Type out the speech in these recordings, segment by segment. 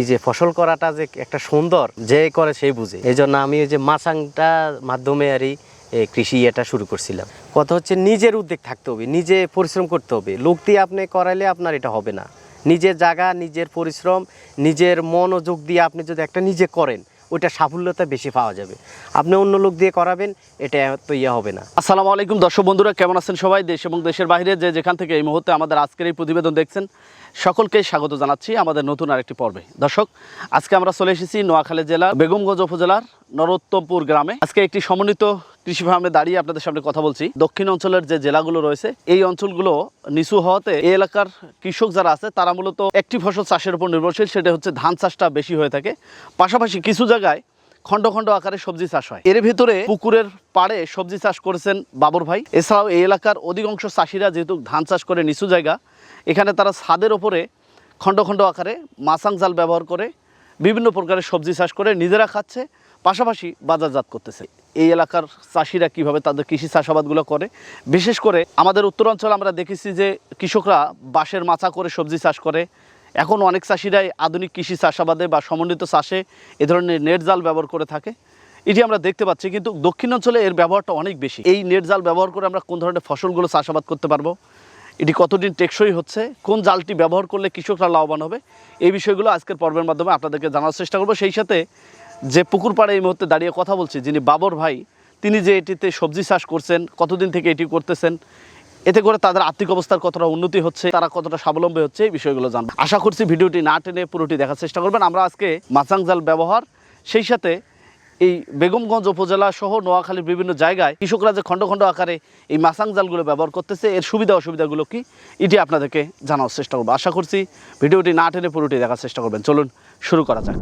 এই যে ফসল করাটা যে একটা সুন্দর, যে করে সেই বুঝে। এই জন্য আমি ওই যে মাছাংটা মাধ্যমে আর কৃষি এটা শুরু করছিলাম। কথা হচ্ছে নিজের উদ্যোগ থাকতে হবে, নিজে পরিশ্রম করতে হবে। লোক দিয়ে আপনি করাইলে আপনার এটা হবে না। নিজের জায়গা, নিজের পরিশ্রম, নিজের মনোযোগ দিয়ে আপনি যদি একটা নিজে করেন ওইটা সাফল্যতা বেশি পাওয়া যাবে। আপনি অন্য লোক দিয়ে করাবেন, এটা তো ইয়ে হবে না। আসসালামু আলাইকুম দর্শক বন্ধুরা, কেমন আছেন সবাই? দেশ এবং দেশের বাইরে যে যেখান থেকে এই মুহূর্তে আমাদের আজকের এই প্রতিবেদন দেখছেন, সকলকে স্বাগত জানাচ্ছি আমাদের নতুন আরেকটি পর্বে। দর্শক, আজকে আমরা চলে এসেছি নোয়াখালী জেলা বেগমগঞ্জ উপজেলার নরোত্তমপুর গ্রামে। আজকে একটি সমন্বিত কৃষি ফার্মে দাঁড়িয়ে আপনাদের সামনে কথা বলছি। দক্ষিণ অঞ্চলের যে জেলাগুলো রয়েছে, এই অঞ্চলগুলো নিচু হওয়াতে এই এলাকার কৃষক যারা আছে, তারা মূলত একটি ফসল চাষের উপর নির্ভরশীল, সেটা হচ্ছে ধান চাষটা বেশি হয়ে থাকে। পাশাপাশি কিছু জায়গায় খণ্ড খণ্ড আকারে সবজি চাষ হয়। এর ভিতরে পুকুরের পাড়ে সবজি চাষ করেছেন বাবর ভাই। এছাড়াও এই এলাকার অধিকাংশ চাষিরা যেহেতু ধান চাষ করে নিচু জায়গা, এখানে তারা ছাদের ওপরে খণ্ড খণ্ড আকারে মাসাং জাল ব্যবহার করে বিভিন্ন প্রকারের সবজি চাষ করে নিজেরা খাচ্ছে, পাশাপাশি বাজারজাত করতেছে। এই এলাকার চাষিরা কীভাবে তাদের কৃষি চাষাবাদগুলো করে? বিশেষ করে আমাদের উত্তরাঞ্চলে আমরা দেখেছি যে কৃষকরা বাঁশের মাচা করে সবজি চাষ করে। এখন অনেক চাষিরাই আধুনিক কৃষি চাষাবাদে বা সমন্বিত চাষে এ ধরনের নেট জাল ব্যবহার করে থাকে। এটি আমরা দেখতে পাচ্ছি, কিন্তু দক্ষিণ অঞ্চলে এর ব্যবহারটা অনেক বেশি। এই নেট জাল ব্যবহার করে আমরা কোন ধরনের ফসলগুলো চাষাবাদ করতে পারব? এটি কতদিন টেকসই হচ্ছে? কোন জালটি ব্যবহার করলে কৃষকরা লাভবান হবে? এই বিষয়গুলো আজকের পর্বের মাধ্যমে আপনাদেরকে জানার চেষ্টা করব। সেই সাথে যে পুকুর পাড়ে এই মুহূর্তে দাঁড়িয়ে কথা বলছি, যিনি বাবর ভাই, তিনি যে এটিতে সবজি চাষ করছেন, কতদিন থেকে এটি করতেছেন, এতে করে তাদের আর্থিক অবস্থার কতটা উন্নতি হচ্ছে, তারা কতটা স্বাবলম্বী হচ্ছে, এই বিষয়গুলো জানব। আশা করছি ভিডিওটি না টেনে পুরোটি দেখার চেষ্টা করবেন। আমরা আজকে মাচাং জাল ব্যবহার, সেই সাথে এই বেগমগঞ্জ উপজেলা সহ নোয়াখালীর বিভিন্ন জায়গায় কৃষকরা যে খণ্ড খণ্ড আকারে এই মাসাং জালগুলো ব্যবহার করতেছে, এর সুবিধা অসুবিধাগুলো কি, এটি আপনাদেরকে জানার চেষ্টা করব। আশা করছি ভিডিওটি না টেনে পুরোটি দেখার চেষ্টা করবেন। চলুন, শুরু করা যাক।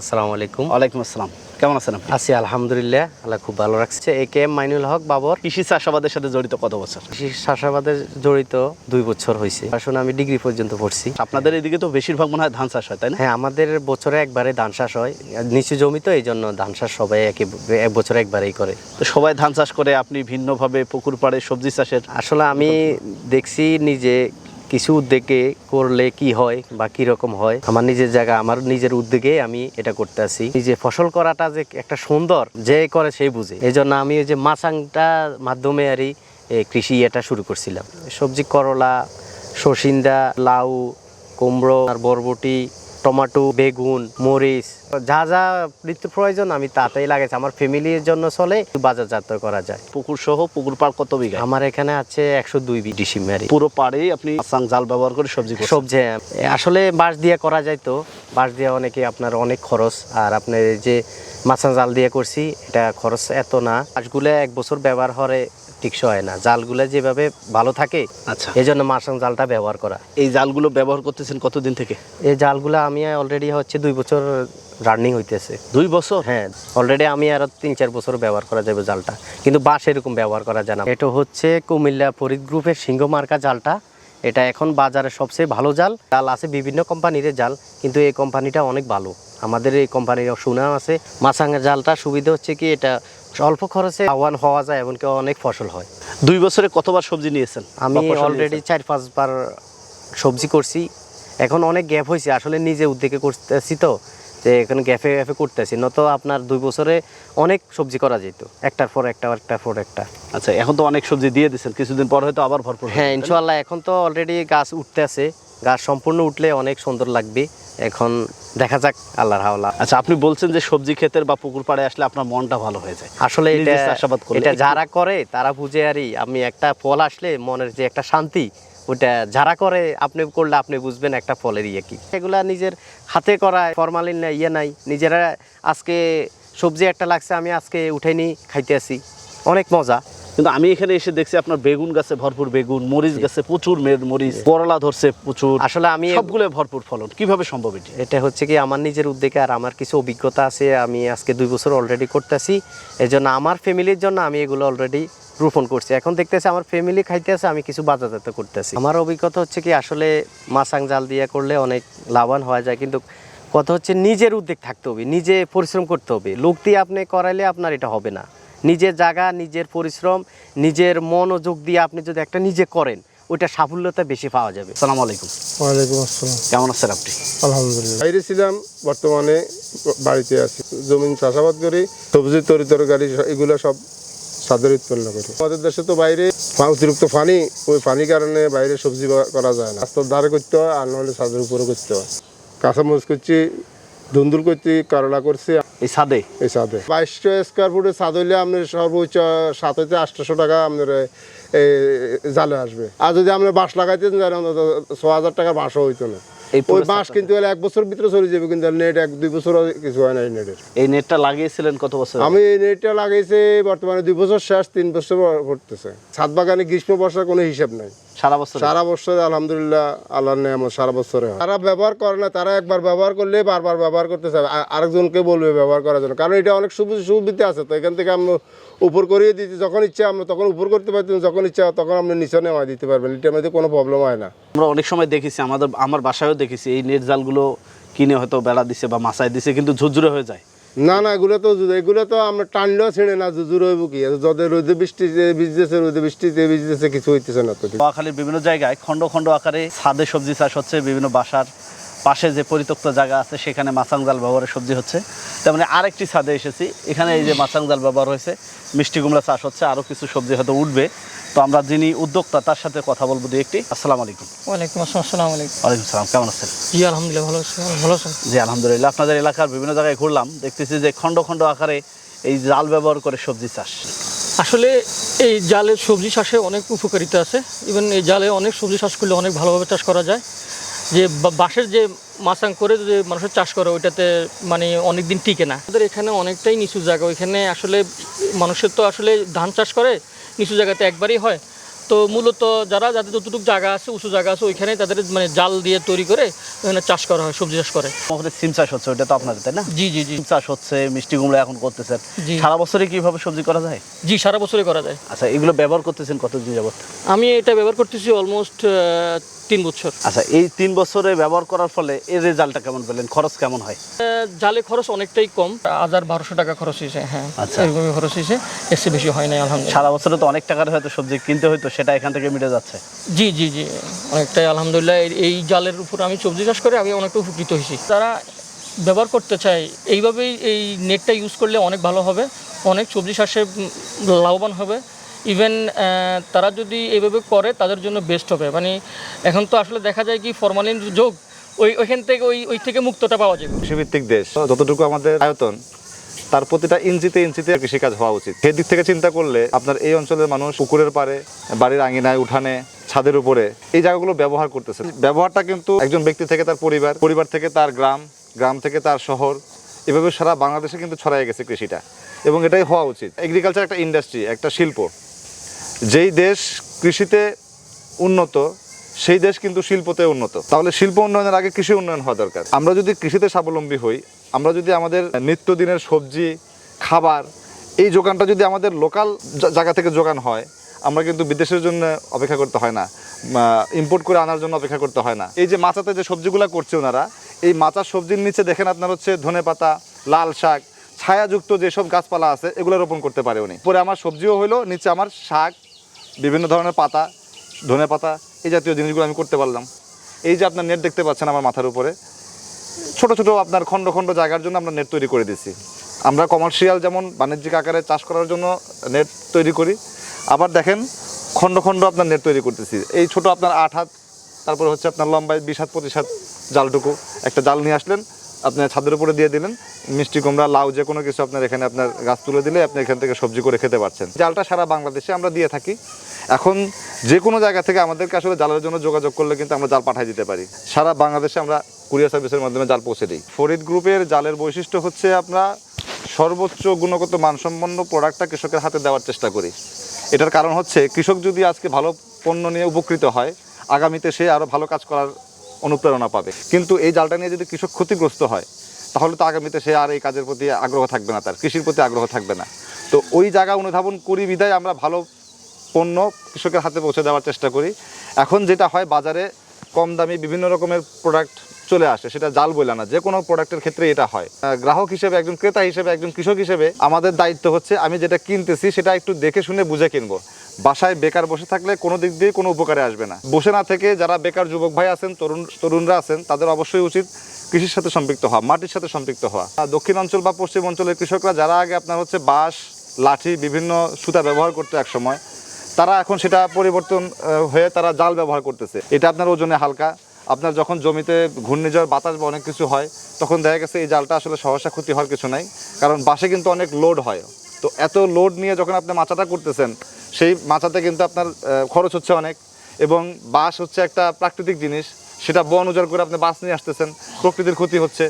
আসসালামু আলাইকুম। আলাইকুম ওয়ালাইকুম আসসালাম। কেমন আছেন আপনি? আছি আলহামদুলিল্লাহ আল্লাহ খুব ভালো রাখছে। A K M Mainul Haque Babar. কৃষি চাষাবাদের সাথে জড়িত কত বছর? কৃষি চাষাবাদে জড়িত দুই বছর হয়েছে আসলে আমি ডিগ্রি পর্যন্ত পড়ছি। আপনাদের এদিকে তো বেশিরভাগ মনে হয় ধান চাষ হয় তাই না? হ্যাঁ আমাদের বছরে একবারে ধান চাষ হয়। নিচু জমি তো এই জন্য ধান চাষ সবাই একই এক বছরে একবারেই করে। তো সবাই ধান চাষ করে আপনি ভিন্নভাবে পুকুর পাড়ে সবজি চাষের আসলে আমি দেখছি নিজে কিছু উদ্যোগে করলে কি হয় বা কি রকম হয়, আমার নিজের জায়গা, আমার নিজের উদ্যোগে আমি এটা করতে আসি যে ফসল করাটা যে একটা সুন্দর, যে করে সেই বুঝে। এই জন্য আমি ওই যে মাছাংটা মাধ্যমে আরই কৃষি এটা শুরু করছিলাম। সবজি করলা, সসিন্দা, লাউ, কুমড়ো আর বরবটি টমেটো বেগুন মরিচ যা যা নিত্য প্রয়োজন আমি তাতেই লাগাইছি। আমার ফ্যামিলির জন্য চলে বাজারজাত করা যায়। পুকুর সহ পুকুর পাড় কত বিঘা? আমার এখানে আছে একশো দুই ডিসিমারি পুরো পাড়েই আপনি আসাং জাল ব্যবহার করে সবজি সবজি আসলে বাঁশ দিয়ে করা যায় তো। বাঁশ দিয়ে অনেকে আপনার অনেক খরচ। আর আপনার এই যে মাছা জাল দিয়ে করছি এটা খরচ এত না। বাঁশগুলো এক বছর ব্যবহার হরে টিকসই হয় না। জালগুলো যেভাবে ভালো থাকে আচ্ছা। এই জন্য মাছাং জালটা ব্যবহার করা। এই জালগুলো ব্যবহার করতেছেন কতদিন থেকে? এই জালগুলো আমি অলরেডি হচ্ছে দুই বছর রানিং হইতেছে। দুই বছর? হ্যাঁ অলরেডি আমি আরও তিন চার বছর ব্যবহার করা যাবে জালটা। কিন্তু বাঁশ এরকম ব্যবহার করা যায় না। এটা হচ্ছে কুমিল্লা ফরিদ গ্রুপের সিংহ মার্কা জালটা। এটা এখন বাজারে সবচেয়ে ভালো জাল। জাল আছে বিভিন্ন কোম্পানির জাল কিন্তু এই কোম্পানিটা অনেক ভালো। আমাদের এই কোম্পানির সুনাম আছে। মাছাঙ্গের জালটা সুবিধা হচ্ছে কি এটা অল্প খরচে আহ্বান হওয়া যায় এমনকি অনেক ফসল হয়। দুই বছরে কতবার সবজি নিয়েছেন? আমি অলরেডি চার পাঁচবার সবজি করছি। এখন অনেক গ্যাপ হয়েছে আসলে নিজে উদ্যোগে করতেছি তো যে এখন গ্যাপে গ্যাপে করতেছি। নত আপনার দুই বছরে অনেক সবজি করা যেত একটার পর একটা একটার পর একটা। আচ্ছা এখন তো অনেক সবজি দিয়ে দিচ্ছেন কিছুদিন পর হয়তো আবার ভরপুর হ্যাঁ ইনশাল্লাহ এখন তো অলরেডি গাছ উঠতে আছে গাছ সম্পূর্ণ উঠলে অনেক সুন্দর লাগবে। এখন দেখা যাক আল্লাহর হাওলা। আচ্ছা আপনি বলছেন যে সবজি ক্ষেতের বা পুকুর পাড়ে আসলে আপনার মনটা ভালো হয়ে যায়। আসলে এটা করলে এটা যারা করে তারা বুঝে আরই আমি একটা ফল আসলে মনের যে একটা শান্তি ওটা যারা করে আপনি করলে আপনি বুঝবেন একটা ফলের ইয়ে কি। এগুলা নিজের হাতে করা ফরমালিন না ইয়ে নাই। নিজেরা আজকে সবজি একটা লাগছে আমি আজকে উঠাইনি খাইতে আসি। অনেক মজা। কিন্তু আমি এখানে এসে দেখছি আপনার বেগুন গাছে ভরপুর বেগুন মরিচ গাছে প্রচুর মের মরিচ করলা ধরছে প্রচুর। আসলে আমি সবগুলো ভরপুর ফলন। কীভাবে সম্ভব এটি? এটা হচ্ছে কি আমার নিজের উদ্যোগে আর আমার কিছু অভিজ্ঞতা আছে আমি আজকে দুই বছর অলরেডি করতেছি। এই জন্য আমার ফ্যামিলির জন্য আমি এগুলো অলরেডি রোপণ করছি। এখন দেখতেছি আমার ফ্যামিলি খাইতেছে আমি কিছু বাজারজাত করতেছি। আমার অভিজ্ঞতা হচ্ছে কি আসলে মাছাং জাল দিয়ে করলে অনেক লাভবান হওয়া যায় কিন্তু কথা হচ্ছে নিজের উদ্যোগ থাকতে হবে নিজে পরিশ্রম করতে হবে। লোক দিয়ে আপনি করাইলে আপনার এটা হবে না। নিজের জায়গা নিজের পরিশ্রম নিজের মনোযোগ দিয়ে আপনি যদি একটা নিজে করেন ওইটা সাফল্যতা বেশি পাওয়া যাবে। সালাম আলাইকুম। ওয়ালাইকুম আসসালাম। কেমন আছেন আপনি? আলহামদুলিল্লাহ। বাইরে ছিলাম বর্তমানে বাড়িতে আছি। জমিন চাষাবাদ করি সবজি তরি তরকারি এগুলো সব সাদের উৎপন্ন করি। আমাদের দেশে তো বাইরে অতিরিক্ত পানি ওই পানি কারণে বাইরে সবজি করা যায় না। রাস্তার ধারে করতে হয় আর নাহলে ছাদের উপরে করতে হয়। কাঁচামরিচ করছি ধুন্দুল করছি করলা করছি। এই সাদে এই ছাদে। বাইশশো স্কোয়ার ফুটের ছাদ হইলে আপনার সর্বোচ্চ সাত হইতে আটশোশো টাকা আপনার এই জালে আসবে। আর যদি আপনি বাঁশ লাগাইতে চান ছ হাজার টাকার বাঁশও হইতো না। ওই বাঁশ কিন্তু হলে এক বছর ভিতরে চলে যাবে কিন্তু নেট এক দুই বছর কিছু হয় না এই নেটের। এই নেটটা লাগিয়েছিলেন কত বছর আমি এই নেটটা লাগাইছি বর্তমানে দুই বছর শেষ তিন বছর পড়তেছে। ছাদ বাগানে গ্রীষ্ম বর্ষার কোনো হিসাব নাই। সারা বছর? সারা বছর আলহামদুলিল্লাহ আল্লাহর নেয়ামত সারা বছরে তারা ব্যবহার করে না তারা একবার ব্যবহার করলে বারবার ব্যবহার করতে চাবে আরেকজনকে বলবে ব্যবহার করার জন্য। কারণ এটা অনেক সুবিধা সুবিধা আছে। তো এখান থেকে আমরা উপর করিয়ে দিতে যখন ইচ্ছা আমরা তখন উপর করতে পারতেন যখন ইচ্ছা তখন আপনি নিচে নেওয়া দিতে পারবেন। এটার মধ্যে কোনো প্রবলেম হয় না। আমরা অনেক সময় দেখেছি আমাদের আমার বাসায়ও দেখেছি এই নেট জালগুলো কিনে হয়তো বেড়া দিছে বা মাছায় দিছে কিন্তু ঝুরঝুরে হয়ে যায়। না না, এগুলো তো এগুলো তো আমরা টানলেও ছেড়ে না জুজুর হইব কি? যাদের রোদে বৃষ্টিতে ভিজতেছে, রোদে বৃষ্টিতে ভিজতেছে, কিছু হইতেছে না তো নোয়াখালীর বিভিন্ন জায়গায় খণ্ড খণ্ড আকারে ছাদে সবজি চাষ হচ্ছে, বিভিন্ন বাসার পাশে যে পরিত্যক্ত জায়গা আছে, সেখানে মাছাং জাল ব্যবহারের সবজি হচ্ছে। তেমনি আরেকটি ছাদে এসেছি, এখানে এই যে মাছাং জাল ব্যবহার হয়েছে, মিষ্টি কুমড়া চাষ হচ্ছে আরও কিছু সবজি হয়তো উঠবে। তো আমরা যিনি উদ্যোক্তা তার সাথে কথা বলব দু একটি। আসসালামু আলাইকুম। ওয়ালাইকুম আসসালাম আসসালামু আলাইকুম। ওয়ালাইকুম সালাম কেমন আছেন? জি আলহামদুলিল্লাহ ভালো আছি। ভালো আছেন? জি আলহামদুলিল্লাহ। আপনাদের এলাকার বিভিন্ন জায়গায় ঘুরলাম দেখতেছি যে খণ্ড খণ্ড আকারে এই জাল ব্যবহার করে সবজি চাষ। আসলে এই জালের সবজি চাষে অনেক উপকারিতা আছে। ইভেন এই জালে অনেক সবজি চাষ করলে অনেক ভালোভাবে চাষ করা যায়। যে বাঁশের যে মাছাং করে যে মানুষের চাষ করে ওইটাতে মানে অনেক দিন টিকে না। আমাদের এখানে অনেকটাই নিচু জায়গা। ওইখানে আসলে মানুষের তো আসলে ধান চাষ করে নিচু জায়গাতে একবারই হয়। তো মূলত যারা যাদের যতটুকু জায়গা আছে উঁচু জায়গা আছে ওইখানে তাদের মানে জাল দিয়ে তৈরি করে ওখানে চাষ করা হয় সবজি চাষ করে। ওখানে সিম চাষ হচ্ছে ওইটা তো আপনাদের তাই না? জি জি জি। চাষ হচ্ছে মিষ্টি কুমড়া এখন করতেছেন। সারা বছরে কীভাবে সবজি করা যায়? জি সারা বছরে করা যায়। আচ্ছা এগুলো ব্যবহার করতেছেন কতদিন যাবত আমি এটা ব্যবহার করতেছি অলমোস্ট তিন বছর। আচ্ছা এই তিন বছরে ব্যবহার করার ফলে এর রেজাল্টটা কেমন পেলেন? খরচ কেমন হয়? জালে খরচ অনেকটাই কম হাজার বারোশো টাকা খরচ হয়েছে হ্যাঁ। আচ্ছা। এরকমই খরচ হয়েছে চেয়ে বেশি হয় নাই আলহামদুলিল্লাহ। সারা বছরে তো অনেক টাকার হয়তো সবজি কিনতে হইতো সেটা এখান থেকে মিটে যাচ্ছে? জি জি জি। অনেকটাই আলহামদুলিল্লাহ। এই- জালের উপর আমি সবজি চাষ করে আমি অনেকটা উপকৃত হয়েছি। তারা ব্যবহার করতে চায় এইভাবেই এই নেটটা ইউজ করলে অনেক ভালো হবে। অনেক সবজি চাষে লাভবান হবে। ইভেন তারা যদি এইভাবে করে তাদের জন্য বেস্ট হবে। মানে এখন তো আসলে দেখা যায় কি ফরমালিন যোগ ওই ওইখান থেকে ওই ওই থেকে মুক্তটা পাওয়া যাবে কৃষিভিত্তিক দেশ যতটুকু আমাদের আয়তন তার প্রতিটা ইঞ্চিতে ইঞ্চিতে কৃষিকাজ হওয়া উচিত। সেদিক থেকে চিন্তা করলে আপনার এই অঞ্চলের মানুষ পুকুরের পারে বাড়ির আঙিনায়, উঠানে, ছাদের উপরে এই জায়গাগুলো ব্যবহার করতেছে। ব্যবহারটা কিন্তু একজন ব্যক্তি থেকে তার পরিবার পরিবার থেকে তার গ্রাম গ্রাম থেকে তার শহর, এভাবে সারা বাংলাদেশে কিন্তু ছড়াই গেছে কৃষিটা। এবং এটাই হওয়া উচিত। এগ্রিকালচার একটা ইন্ডাস্ট্রি একটা শিল্প। যেই দেশ কৃষিতে উন্নত, সেই দেশ কিন্তু শিল্পতে উন্নত। তাহলে শিল্প উন্নয়নের আগে কৃষি উন্নয়ন হওয়া দরকার। আমরা যদি কৃষিতে স্বাবলম্বী হই আমরা যদি আমাদের নিত্যদিনের সবজি, খাবার, এই যোগানটা যদি আমাদের লোকাল জায়গা থেকে যোগান হয়, আমরা কিন্তু বিদেশের জন্য অপেক্ষা করতে হয় না। ইম্পোর্ট করে আনার জন্য অপেক্ষা করতে হয় না। এই যে মাচাতে যে সবজিগুলো করছে ওনারা, এই মাচার সবজির নিচে দেখেন আপনার হচ্ছে ধনে পাতা, লাল শাক, ছায়াযুক্ত যেসব গাছপালা আছে, এগুলো রোপণ করতে পারে উনি। পরে আমার সবজিও হলো নিচে আমার শাক, বিভিন্ন ধরনের পাতা, ধনে পাতা, এই জাতীয় জিনিসগুলো আমি করতে পারলাম। এই যে আপনার নেট দেখতে পাচ্ছেন আমার মাথার উপরে ছোট ছোট আপনার খণ্ড খণ্ড জায়গার জন্য আমরা নেট তৈরি করে দিছি আমরা কমার্শিয়াল যেমন বাণিজ্যিক আকারে চাষ করার জন্য নেট তৈরি করি। আবার দেখেন, খণ্ড খণ্ড আপনার নেট তৈরি করতেছি। এই ছোট আপনার আট হাত, তারপরে হচ্ছে আপনার লম্বায় বিশ হাত, পঁচিশ হাত জালটুকু। একটা জাল নিয়ে আসলেন, আপনি ছাদের উপরে দিয়ে দিলেন। মিষ্টি কুমড়া, লাউ, যে কোনো কিছু আপনার এখানে আপনার গাছ তুলে দিলে আপনি এখান থেকে সবজি করে খেতে পারছেন। জালটা সারা বাংলাদেশে আমরা দিয়ে থাকি। এখন যে কোনো জায়গা থেকে আমাদেরকে আসলে জালের জন্য যোগাযোগ করলে কিন্তু আমরা জাল পাঠিয়ে দিতে পারি। সারা বাংলাদেশে আমরা কুরিয়ার সার্ভিসের মাধ্যমে জাল পৌঁছে দিই। ফরিদ গ্রুপের জালের বৈশিষ্ট্য হচ্ছে আমরা সর্বোচ্চ গুণগত মানসম্পন্ন প্রোডাক্টটা কৃষকের হাতে দেওয়ার চেষ্টা করি। এটার কারণ হচ্ছে, কৃষক যদি আজকে ভালো পণ্য নিয়ে উপকৃত হয়, আগামীতে সে আরও ভালো কাজ করার অনুপ্রেরণা পাবে। কিন্তু এই জালটা নিয়ে যদি কৃষক ক্ষতিগ্রস্ত হয়, তাহলে তো আগামীতে সে আর এই কাজের প্রতি আগ্রহ থাকবে না তার, কৃষির প্রতি আগ্রহ থাকবে না। তো ওই জায়গা অনুধাবন করি বিদায় আমরা ভালো পণ্য কৃষকের হাতে পৌঁছে দেওয়ার চেষ্টা করি। এখন যেটা হয়, বাজারে কম দামি বিভিন্ন রকমের প্রোডাক্ট চলে আসে, সেটা জাল বলে না, যে কোনো প্রোডাক্টের ক্ষেত্রে এটা হয়। গ্রাহক হিসেবে, একজন ক্রেতা হিসেবে, একজন কৃষক হিসেবে আমাদের দায়িত্ব হচ্ছে, আমি যেটা কিনতেছি সেটা একটু দেখে শুনে বুঝে কিনবো। বাসায় বেকার বসে থাকলে কোনো দিক দিয়ে কোনো উপকারে আসবে না। বসে না থেকে যারা বেকার যুবক ভাই আছেন, তরুণ, তরুণরা আছেন, তাদের অবশ্যই উচিত কৃষির সাথে সম্পৃক্ত হওয়া, মাটির সাথে সম্পৃক্ত হওয়া। দক্ষিণ অঞ্চল বা পশ্চিম অঞ্চলের কৃষকরা যারা আগে আপনার হচ্ছে বাঁশ, লাঠি, বিভিন্ন সুতা ব্যবহার করতো এক সময় তারা এখন সেটা পরিবর্তন হয়ে তারা জাল ব্যবহার করতেছে। এটা আপনার ওজনে হালকা। আপনার যখন জমিতে ঘূর্ণিঝড়, বাতাস বা অনেক কিছু হয়, তখন দেখা গেছে এই জালটা আসলে সহসা ক্ষতি হওয়ার কিছু নাই। কারণ বাসে কিন্তু অনেক লোড হয়। তো এত লোড নিয়ে যখন আপনি মাচাটা করতেছেন, সেই মাচাতে কিন্তু আপনার খরচ হচ্ছে অনেক। এবং বাঁশ হচ্ছে একটা প্রাকৃতিক জিনিস, সেটা বন উজাড় করে আপনি বাঁশ নিয়ে আসতেছেন, প্রকৃতির ক্ষতি হচ্ছে।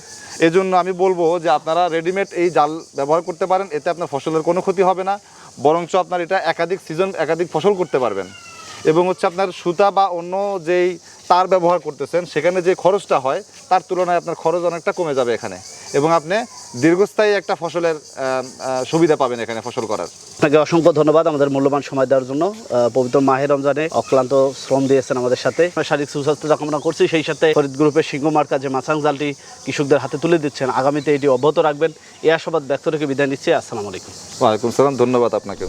এই জন্য আমি বলব যে আপনারা রেডিমেড এই জাল ব্যবহার করতে পারেন, এতে আপনার ফসলের কোনো ক্ষতি হবে না। বরঞ্চ আপনার এটা একাধিক সিজন একাধিক ফসল করতে পারবেন। এবং হচ্ছে আপনার সুতা বা অন্য যেই তার ব্যবহার করতেছেন সেখানে যে খরচটা হয় তার তুলনায় আপনার খরচ অনেকটা কমে যাবে এখানে। এবং আপনি দীর্ঘস্থায়ী একটা ফসলের সুবিধা পাবেন এখানে ফসল করার। আপনাকে অসংখ্য ধন্যবাদ আমাদের মূল্যবান সময় দেওয়ার জন্য। পবিত্র মাহের রমজানে অক্লান্ত শ্রম দিয়েছেন আমাদের সাথে। শারীরিক সুস্বাস্থ্য কামনা করছি সেই সাথে ফরিদ গ্রুপের সিংহ মার্কা যে মাছাং জালটি কৃষকদের হাতে তুলে দিচ্ছেন আগামীতে এটি অব্যাহত রাখবেন। এই আশাবাদ ব্যক্ত রেখে বিদায় নিচ্ছি। আসসালামু আলাইকুম। ওয়ালাইকুম সালাম ধন্যবাদ আপনাকে